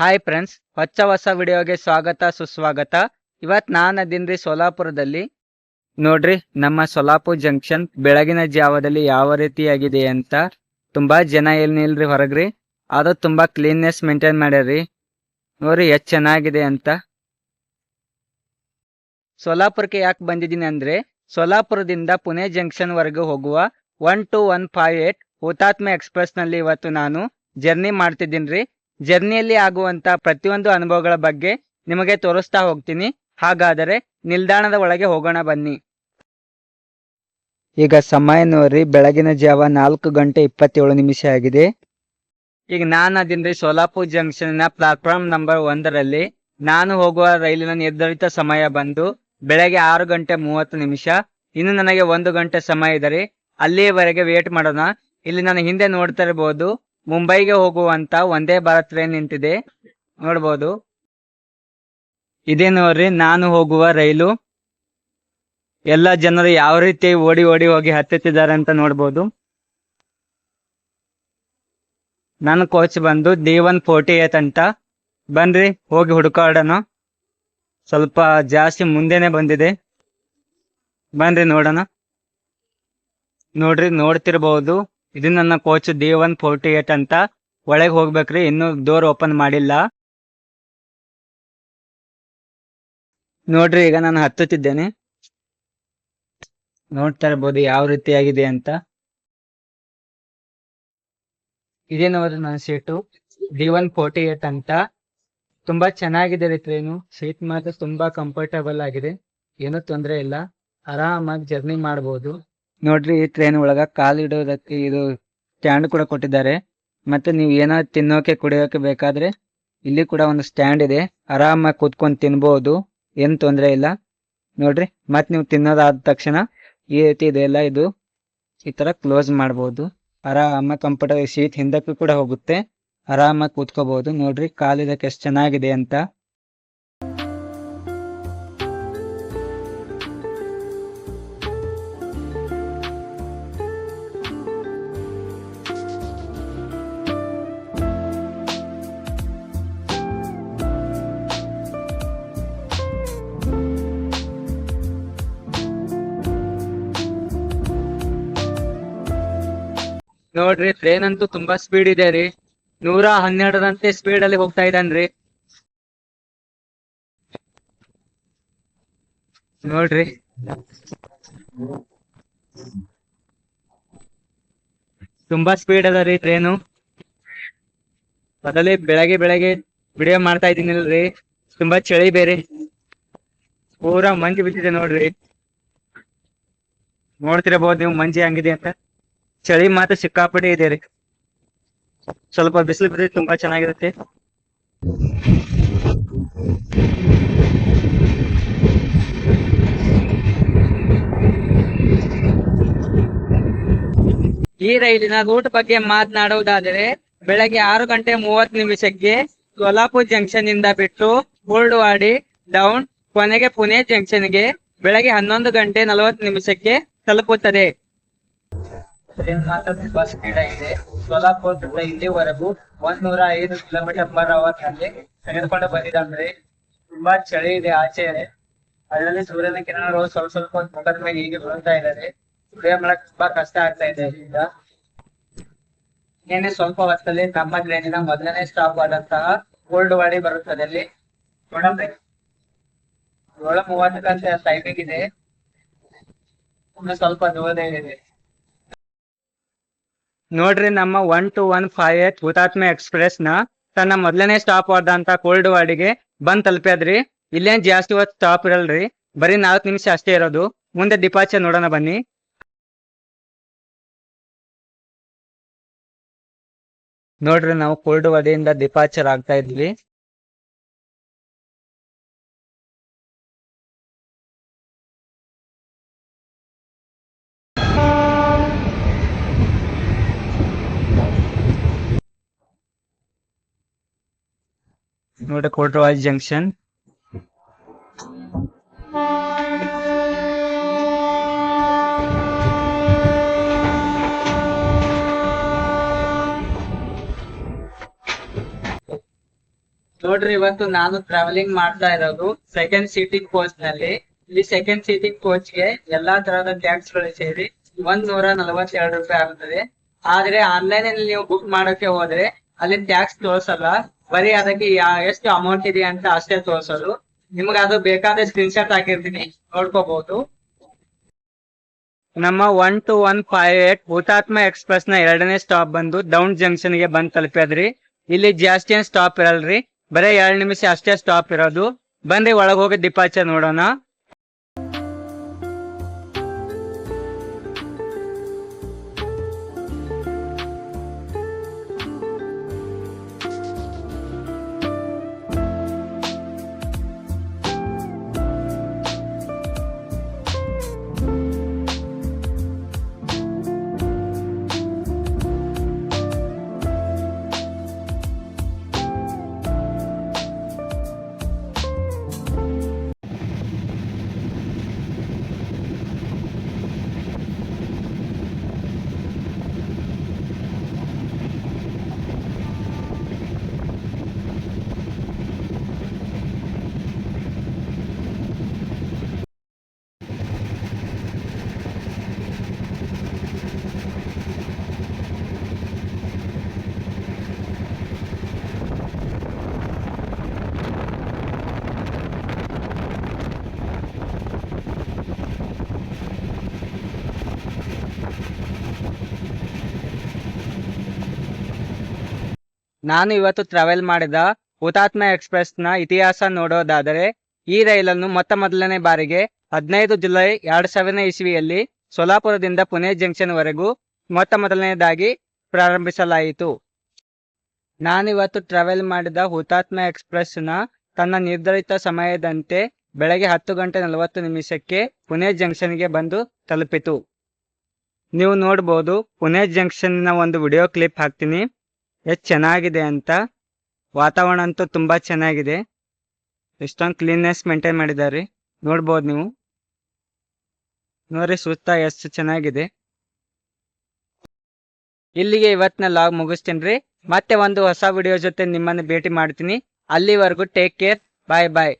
Hi friends ಹೊಚ್ಚ ಹೊಸ ವಿಡಿಯೋಗೆ ಸ್ವಾಗತ, ಸುಸ್ವಾಗತ. ಇವತ್ ನಾನು ಅದೀನ್ರಿ ಸೋಲಾಪುರದಲ್ಲಿ. ನೋಡ್ರಿ, ನಮ್ಮ ಸೋಲಾಪುರ್ ಜಂಕ್ಷನ್ ಬೆಳಗಿನ ಜಾವದಲ್ಲಿ ಯಾವ ರೀತಿಯಾಗಿದೆ ಅಂತ ತುಂಬಾ ಜನ ಇಲ್ಲಿ ನಿಲ್ರಿ ಹೊರಗ್ರಿ. ಅದು ತುಂಬಾ ಕ್ಲೀನ್ನೆಸ್ ಮೇಂಟೈನ್ ಮಾಡ್ಯಾರ್ರಿ. ನೋಡ್ರಿ, ಎಷ್ಟ್ ಚೆನ್ನಾಗಿದೆ ಅಂತ. ಸೋಲಾಪುರಕ್ಕೆ ಯಾಕೆ ಬಂದಿದ್ದೀನಿ ಅಂದ್ರೆ, ಸೋಲಾಪುರದಿಂದ ಪುಣೆ ಜಂಕ್ಷನ್ ವರೆಗೂ ಹೋಗುವ one two one five eight ಹುತಾತ್ಮ ಎಕ್ಸ್ಪ್ರೆಸ್ನಲ್ಲಿ ಇವತ್ತು ನಾನು ಜರ್ನಿ ಮಾಡ್ತಿದ್ದೀನಿ ಜರ್ನಿಯಲ್ಲಿ ಆಗುವಂತ ಪ್ರತಿಯೊಂದು ಅನುಭವಗಳ ಬಗ್ಗೆ ನಿಮಗೆ ತೋರಿಸ್ತಾ ಹೋಗ್ತೀನಿ. ಹಾಗಾದರೆ ನಿಲ್ದಾಣದ ಒಳಗೆ ಹೋಗೋಣ ಬನ್ನಿ. ಈಗ ಸಮಯ ನೋಡ್ರಿ ಬೆಳಗಿನ ಜಾವ ನಾಲ್ಕು ಗಂಟೆ ಇಪ್ಪತ್ತೇಳು ನಿಮಿಷ ಆಗಿದೆ. ಈಗ ನಾನು ಅದಿನ್ರಿ ಸೋಲಾಪುರ್ ಜಂಕ್ಷನ್ನ ಪ್ಲಾಟ್ಫಾರ್ಮ್ ನಂಬರ್ ಒಂದರಲ್ಲಿ ನಾನು ಹೋಗುವ ರೈಲಿನ ನಿರ್ಧರಿತ ಸಮಯ ಬಂದು ಬೆಳಗ್ಗೆ ಆರು ಗಂಟೆ ಮೂವತ್ತು ನಿಮಿಷ. ಇನ್ನು ನನಗೆ ಒಂದು ಗಂಟೆ ಸಮಯ ಇದೆ ರೀ ಅಲ್ಲಿಯವರೆಗೆ ವೇಟ್ ಮಾಡೋಣ. ಇಲ್ಲಿ ನಾನು ಹಿಂದೆ ನೋಡ್ತಾ ಇರಬಹುದು ಮುಂಬೈಗೆ ಹೋಗುವಂತ ಒಂದೇ ಭಾರತ್ ಟ್ರೈನ್ ನಿಂತಿದೆ. ನೋಡ್ಬೋದು. ಇದೇ ನೋಡ್ರಿ, ನಾನು ಹೋಗುವ ರೈಲು. ಎಲ್ಲ ಜನರು ಯಾವ ರೀತಿ ಓಡಿ ಓಡಿ ಹೋಗಿ ಹತ್ತುತ್ತಿದ್ದಾರೆ ಅಂತ ನೋಡ್ಬೋದು. ನನ್ನ ಕೋಚ್ ಬಂದು ಡಿ ಒನ್ ಫೋರ್ಟಿ ಏತ್ ಅಂತ. ಬನ್ರಿ, ಹೋಗಿ ಹುಡುಕಾಡೋಣ. ಸ್ವಲ್ಪ ಜಾಸ್ತಿ ಮುಂದೆನೆ ಬಂದಿದೆ. ಬನ್ರಿ ನೋಡೋಣ. ನೋಡ್ರಿ ನೋಡ್ತಿರ್ಬಹುದು ಇದು ನನ್ನ coach D one forty eight ಅಂತ ಒಳಗೆ ಹೋಗ್ಬೇಕ್ರಿ, ಇನ್ನು ಡೋರ್ ಓಪನ್ ಮಾಡಿಲ್ಲ. ನೋಡ್ರಿ, ಈಗ ನಾನು ಹತ್ತುತ್ತಿದ್ದೇನೆ. ನೋಡ್ತಾ ಇರ್ಬೋದು ಯಾವ ರೀತಿಯಾಗಿದೆ ಅಂತ. ಇದೇ ನೋಡ್ರಿ ನನ್ನ seat D one forty eight ಅಂತ. ತುಂಬಾ ಚೆನ್ನಾಗಿದೆ ರೀ ಟ್ರೈನು ಸೀಟ್ ಮಾತ್ರ ತುಂಬಾ ಕಂಫರ್ಟಬಲ್ ಆಗಿದೆ. ಏನೂ ತೊಂದರೆ ಇಲ್ಲ. ಆರಾಮಾಗಿ ಜರ್ನಿ ಮಾಡಬಹುದು ನೋಡ್ರಿ, ಈ ಟ್ರೈನ್ ಒಳಗ ಕಾಲು ಇಡೋದಕ್ಕೆ ಇದು ಸ್ಟ್ಯಾಂಡ್ ಕೂಡ ಕೊಟ್ಟಿದ್ದಾರೆ. ಮತ್ತೆ ನೀವು ಏನಾದ್ರು ತಿನ್ನೋಕೆ, ಕುಡಿಯೋಕೆ ಬೇಕಾದ್ರೆ ಇಲ್ಲಿ ಕೂಡ ಒಂದು ಸ್ಟ್ಯಾಂಡ್ ಇದೆ. ಆರಾಮಾಗಿ ಕೂತ್ಕೊಂಡು ತಿನ್ಬಹುದು ಏನ್ ತೊಂದರೆ ಇಲ್ಲ. ನೋಡ್ರಿ ಮತ್ ನೀವು ತಿನ್ನೋದಾದ ತಕ್ಷಣ ಈ ರೀತಿ ಇದೆಲ್ಲ ಇದು ಈ ತರ ಕ್ಲೋಸ್ ಮಾಡಬಹುದು ಆರಾಮಾಗಿ ಕಂಫರ್ಟಬಲ್ ಸೀಟ್ ಹಿಂದಕ್ಕೂ ಕೂಡ ಹೋಗುತ್ತೆ. ಆರಾಮಾಗಿ ಕೂತ್ಕೋಬಹುದು ನೋಡ್ರಿ ಕಾಲಿದಕ್ಕೆ ಎಷ್ಟು ಚೆನ್ನಾಗಿದೆ ಅಂತ. ನೋಡ್ರಿ ಟ್ರೈನ್ ಅಂತೂ ತುಂಬಾ ಸ್ಪೀಡ್ ಇದೆ ರೀ. ನೂರ ಹನ್ನೆರಡರಂತೆ ಸ್ಪೀಡ್ ಅಲ್ಲಿ ಹೋಗ್ತಾ ಇದ್ದಾನ್ರಿ ನೋಡ್ರಿ. ತುಂಬಾ ಸ್ಪೀಡ್ ಅದ ರೀ ಟ್ರೈನು ಮೊದಲೇ ಬೆಳಗ್ಗೆ ಬೆಳಗ್ಗೆ ವಿಡಿಯೋ ಮಾಡ್ತಾ ಇದೀನಿಲ್ರಿ ತುಂಬಾ ಚಳಿ ಬೇರೆ. ಪೂರಾ ಮಂಜು ಬಿದ್ದಿದೆ ನೋಡ್ರಿ. ನೋಡ್ತಿರಬಹುದು ನೀವು ಮಂಜು ಹಂಗಿದೆ ಅಂತ. ಚಳಿ ಮಾತ್ರ ಸಿಕ್ಕಾಪಟ್ಟೆ ಇದೆ ರೀ. ಸ್ವಲ್ಪ ಬಿಸಿಲು ಬಿದ್ರೆ ತುಂಬಾ ಚೆನ್ನಾಗಿರುತ್ತೆ. ಈ ರೈಲಿನ ರೂಟ್ ಬಗ್ಗೆ ಮಾತನಾಡುವುದಾದರೆ ಬೆಳಗ್ಗೆ ಆರು ಗಂಟೆ ಮೂವತ್ತು ನಿಮಿಷಕ್ಕೆ ಸೋಲಾಪುರ್ ಜಂಕ್ಷನ್ ಇಂದ ಬಿಟ್ಟು ಕೋಲ್ಡ್ವಾಡಿ ಡೌನ್ ಕೊನೆಗೆ ಪುಣೆ ಜಂಕ್ಷನ್ಗೆ ಬೆಳಗ್ಗೆ ಹನ್ನೊಂದು ಗಂಟೆ ನಲವತ್ತು ನಿಮಿಷಕ್ಕೆ ತಲುಪುತ್ತದೆ. ತುಂಬಾ ಸ್ಪೀಡ್ ಆಗಿದೆ ಸೋಲಾಪುರದಿಂದ ಇಲ್ಲಿವರೆಗೂ ಒಂದೂರ ಐದು ಕಿಲೋಮೀಟರ್ ಪರ್ ಅವರ್ನಲ್ಲಿ ತೆಗೆದುಕೊಂಡು ಬಂದಿದ್ದಾರೆ ತುಂಬಾ ಚಳಿ ಇದೆ ಆಚೆ ಅದರಲ್ಲಿ ಸೂರ್ಯನ ಕಿರಣಗಳು ಸ್ವಲ್ಪ ಸ್ವಲ್ಪ ಮುಖದ ಮೇಲೆ ಹೀಗೆ ಬೀಳ್ತಾ ಇದ್ದಾರೆ ಸೂರ್ಯ ಮಾಡಕ್ ತುಂಬಾ ಕಷ್ಟ ಆಗ್ತಾ ಇದೆ ಈಗ ಏನೇ ಸ್ವಲ್ಪ ಹೊತ್ತಲ್ಲಿ ನಮ್ಮ ಟ್ರೈನಿನ ಮೊದಲನೇ ಸ್ಟಾಪ್ ಆದಂತಹ ಕೋಲ್ಡ್ವಾಡಿ ಬರುತ್ತದೆ ಅಲ್ಲಿ ಏಳು ಮೂವತ್ತಕ್ಕಂತ ಟೈಮಿಂಗ್ ಇದೆ ಸ್ವಲ್ಪ ದೂರದೇ ಇದೆ. ನೋಡ್ರಿ ನಮ್ಮ one two one five eight ಹುತಾತ್ಮ ಎಕ್ಸ್ಪ್ರೆಸ್ನ ತನ್ನ ಮೊದಲನೇ ಸ್ಟಾಪ್ ಆದಂತ ಕೋಲ್ಡ್ವಾಡಿಗೆ ಬಂದ್ ತಲುಪ್ಯಾದ್ರಿ. ಇಲ್ಲೇನ್ ಜಾಸ್ತಿ ಹೊತ್ತು ಸ್ಟಾಪ್ ಇರಲ್ರಿ. ಬರೀ ನಾಲ್ಕು ನಿಮಿಷ ಅಷ್ಟೇ ಇರೋದು. ಮುಂದೆ ಡಿಪಾರ್ಚರ್ ನೋಡೋಣ ಬನ್ನಿ. ನೋಡ್ರಿ ನಾವು ಕೋಲ್ಡ್ ವಾಡಿಯಿಂದ ಡಿಪಾರ್ಚರ್ ಆಗ್ತಾ ಇದ್ವಿ. ನೋಡ್ರಿ ಕೋಟ್ರವಾಜ್ ಜಂಕ್ಷನ್ ನೋಡ್ರಿ, ಇವತ್ತು ನಾನು ಟ್ರಾವೆಲಿಂಗ್ ಮಾಡ್ತಾ ಇರೋದು ಸೆಕೆಂಡ್ ಸೀಟಿಂಗ್ ಕೋಚ್ನಲ್ಲಿ. ಇಲ್ಲಿ ಸೆಕೆಂಡ್ ಸೀಟಿಂಗ್ ಕೋಚ್ಗೆ ಎಲ್ಲಾ ತರಹದ ಟ್ಯಾಕ್ಸ್ಗಳು ಸೇರಿ ಒಂದ್ ನೂರ ನಲವತ್ತೆರಡು ರೂಪಾಯಿ ಆಗುತ್ತದೆ. ಆದ್ರೆ ಆನ್ಲೈನ್ ಅಲ್ಲಿ ನೀವು ಬುಕ್ ಮಾಡೋಕೆ ಹೋದ್ರೆ ಅಲ್ಲಿ ಟ್ಯಾಕ್ಸ್ ತೋರ್ಸಲ್ಲ. ಬರೀ ಅದಕ್ಕೆ ಎಷ್ಟು ಅಮೌಂಟ್ ಇದೆ ಅಂತ ಅಷ್ಟೇ ತೋರ್ಸೋದು. ನಿಮ್ಗೆ ಅದು ಬೇಕಾದ ಸ್ಕ್ರೀನ್ ಶಾಟ್ ಹಾಕಿರ್ತೀನಿ. ನೋಡ್ಕೋಬಹುದು ನಮ್ಮ one two one five eight ಹುತಾತ್ಮ ಎಕ್ಸ್ಪ್ರೆಸ್ನ ಎರಡನೇ ಸ್ಟಾಪ್ ಬಂದು ಡೌನ್ ಜಂಕ್ಷನ್ಗೆ ಬಂದ್ ತಲುಪ್ಯದ್ರಿ. ಇಲ್ಲಿ ಜಾಸ್ತಿ ಏನ್ ಸ್ಟಾಪ್ ಇರಲ್ರಿ. ಬರೀ ಎರಡ್ ನಿಮಿಷ ಅಷ್ಟೇ ಸ್ಟಾಪ್ ಇರೋದು. ಬನ್ರಿ ಹೋಗಿ ಡಿಪಾರ್ಚರ್ ನೋಡೋಣ. ನಾನು ಇವತ್ತು ಟ್ರಾವೆಲ್ ಮಾಡಿದ ಹುತಾತ್ಮ ಎಕ್ಸ್ಪ್ರೆಸ್ನ ಇತಿಹಾಸ ನೋಡೋದಾದರೆ, ಈ ರೈಲನ್ನು ಮೊತ್ತ ಮೊದಲನೇ ಬಾರಿಗೆ ಹದಿನೈದು ಜುಲೈ ಎರಡ್ ಸಾವಿರನೇ ಇಸ್ವಿಯಲ್ಲಿ ಸೋಲಾಪುರದಿಂದ ಪುಣೆ ಜಂಕ್ಷನ್ ವರೆಗೂ ಮೊತ್ತ ಮೊದಲನೇದಾಗಿ ಪ್ರಾರಂಭಿಸಲಾಯಿತು. ನಾನಿವತ್ತು ಟ್ರಾವೆಲ್ ಮಾಡಿದ ಹುತಾತ್ಮ ಎಕ್ಸ್ಪ್ರೆಸ್ನ ತನ್ನ ನಿರ್ಧರಿತ ಸಮಯದಂತೆ ಬೆಳಗ್ಗೆ ಹತ್ತು ಗಂಟೆ ನಲವತ್ತು ನಿಮಿಷಕ್ಕೆ ಪುಣೆ ಜಂಕ್ಷನ್ಗೆ ಬಂದು ತಲುಪಿತು. ನೀವು ನೋಡ್ಬೋದು, ಪುಣೆ ಜಂಕ್ಷನ್ನ ಒಂದು ವಿಡಿಯೋ ಕ್ಲಿಪ್ ಹಾಕ್ತೀನಿ. ಎಷ್ಟು ಚೆನ್ನಾಗಿದೆ ಅಂತ. ವಾತಾವರಣ ಅಂತೂ ತುಂಬಾ ಚೆನ್ನಾಗಿದೆ. ಎಷ್ಟೊಂದು ಕ್ಲೀನ್ನೆಸ್ ಮೇಂಟೈನ್ ಮಾಡಿದ್ದಾರೆ. ನೋಡ್ಬೋದು ನೀವು. ನೋಡ್ರಿ, ಸುತ್ತ ಎಷ್ಟು ಚೆನ್ನಾಗಿದೆ. ಇಲ್ಲಿಗೆ ಇವತ್ತಿನ ಲಾಗ್ ಮುಗಿಸ್ತೀನಿ ಮತ್ತೆ ಒಂದು ಹೊಸ ವಿಡಿಯೋ ಜೊತೆ ನಿಮ್ಮನ್ನು ಭೇಟಿ ಮಾಡ್ತೀನಿ. ಅಲ್ಲಿವರೆಗೂ ಟೇಕ್ ಕೇರ್ ಬಾಯ್ ಬಾಯ್